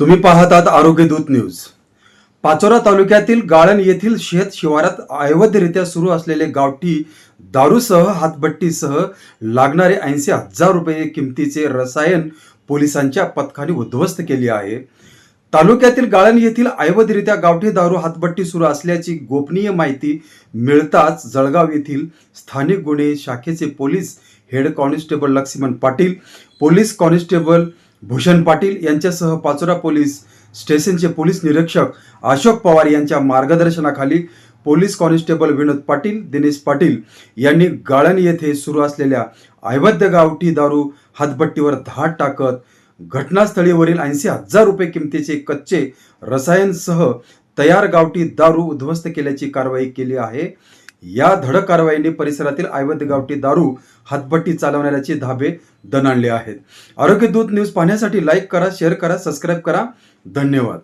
तुम्ही पाहतात आरोग्य दूत न्यूज. पाचोरा तालुक्यातील गाळण येथील शेत शिवारात अवैधरित्या सुरू असलेले गावठी दारूसह हातभट्टीसह लागणारे ऐंशी हजार रुपये किमतीचे रसायन पोलिसांच्या पथकाने उद्ध्वस्त केले आहे. तालुक्यातील गाळण येथील अवैधरित्या गावठी दारू हातभट्टी सुरू असल्याची गोपनीय माहिती मिळताच जळगाव येथील स्थानिक गुन्हे शाखेचे police head constable Laxman Patil police constable Bhushan Patil यांच्यासह पाचोरा पोलीस स्टेशनचे पोलीस निरीक्षक अशोक पवार यांच्या मार्गदर्शनाखाली पोलीस कॉन्स्टेबल विनोद पाटील दिनेश पाटील यांनी गाळण येथे सुरू असलेल्या अवैध गावठी दारू हातभट्टीवर धाड टाकत घटनास्थळीवरील ऐंशी हजार रुपये किमतीचे कच्चे रसायनसह तयार गावठी दारू उद्ध्वस्त केल्याची कारवाई केली आहे. या धडक कारवाईने परिसरातील ऐवध गावठी दारू हातभट्टी चालवणाऱ्याचे धाबे दणाणले आहेत. आरोग्य दूत न्यूज पाहण्यासाठी लाईक करा शेअर करा सबस्क्राईब करा. धन्यवाद.